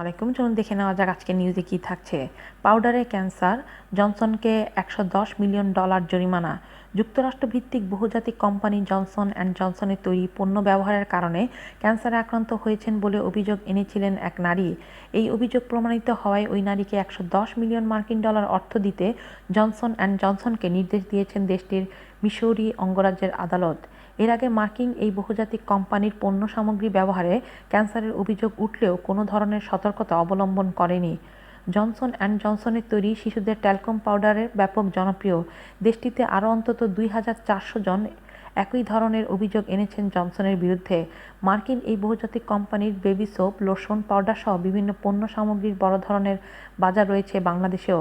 আলাইকুম। চলুন দেখে নেওয়া যাক আজকে নিউজে কী থাকছে। পাউডারে ক্যান্সার জনসনকে একশো দশ মিলিয়ন ডলার জরিমানা। যুক্তরাষ্ট্রভিত্তিক বহুজাতিক কোম্পানি জনসন অ্যান্ড জনসনের তৈরি পণ্য ব্যবহারের কারণে ক্যান্সারে আক্রান্ত হয়েছেন বলে অভিযোগ এনেছিলেন এক নারী। এই অভিযোগ প্রমাণিত হওয়ায় ওই নারীকে একশো দশ মিলিয়ন মার্কিন ডলার অর্থ দিতে জনসন অ্যান্ড জনসনকে নির্দেশ দিয়েছেন দেশটির মিসৌরি অঙ্গরাজ্যের আদালত। এর আগে মার্কিন এই বহুজাতিক কোম্পানির পণ্য সামগ্রী ব্যবহারে ক্যান্সারের অভিযোগ উঠলেও কোনো ধরনের সতর্কতা অবলম্বন করেনি। জনসন অ্যান্ড জনসনের তৈরি শিশুদের ট্যালকম পাউডারের ব্যাপক জনপ্রিয়। দেশটিতে আরও অন্তত দুই হাজার চারশো জন একই ধরনের অভিযোগ এনেছেন জনসনের বিরুদ্ধে। মার্কিন এই বহুজাতিক কোম্পানির বেবি সোপ, লোশন পাউডার সহ বিভিন্ন পণ্য সামগ্রীর বড় ধরনের বাজার রয়েছে বাংলাদেশেও।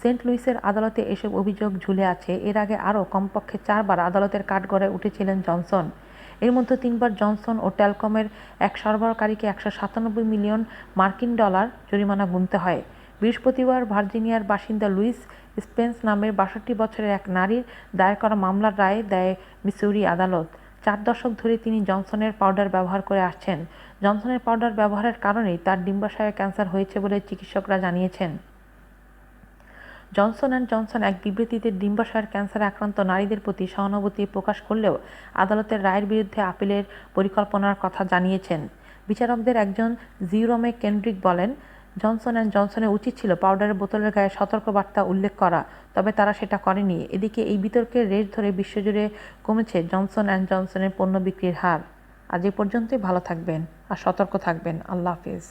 সেন্ট লুইসের আদালতে এসব অভিযোগ ঝুলে আছে। এর আগে আরও কমপক্ষে চারবার আদালতের কাঠগড়ায় উঠেছিলেন জনসন। এর মধ্যে তিনবার জনসন ও টেলকমের এক সরবরাহকারীকে একশো সাতানব্বই মিলিয়ন মার্কিন ডলার জরিমানা গুনতে হয়। বৃহস্পতিবার ভার্জিনিয়ার বাসিন্দা লুইস স্পেন্স নামের বাষট্টি বছরের এক নারীর দায়ের করা মামলার রায় দেয় মিসৌরি আদালত। চার দশক ধরে তিনি জনসনের পাউডার ব্যবহার করে আসছেন। জনসনের পাউডার ব্যবহারের কারণেই তার ডিম্বাশয়ে ক্যান্সার হয়েছে বলে চিকিৎসকরা জানিয়েছেন। জনসন অ্যান্ড জনসন এক বিবৃতিতে ডিম্বাশয়ের ক্যান্সারে আক্রান্ত নারীদের প্রতি সহানুভূতি প্রকাশ করলেও আদালতের রায়ের বিরুদ্ধে আপিলের পরিকল্পনার কথা জানিয়েছেন। বিচারকদের একজন জিওরমে কেন্দ্রিক বলেন, জনসন অ্যান্ড জনসনের উচিত ছিল পাউডারের বোতলের গায়ে সতর্কবার্তা উল্লেখ করা, তবে তারা সেটা করেনি। এদিকে এই বিতর্কের রেশ ধরে বিশ্বজুড়ে কমেছে জনসন অ্যান্ড জনসনের পণ্য বিক্রির হার। আজ এ পর্যন্তই, ভালো থাকবেন আর সতর্ক থাকবেন। আল্লাহ হাফিজ।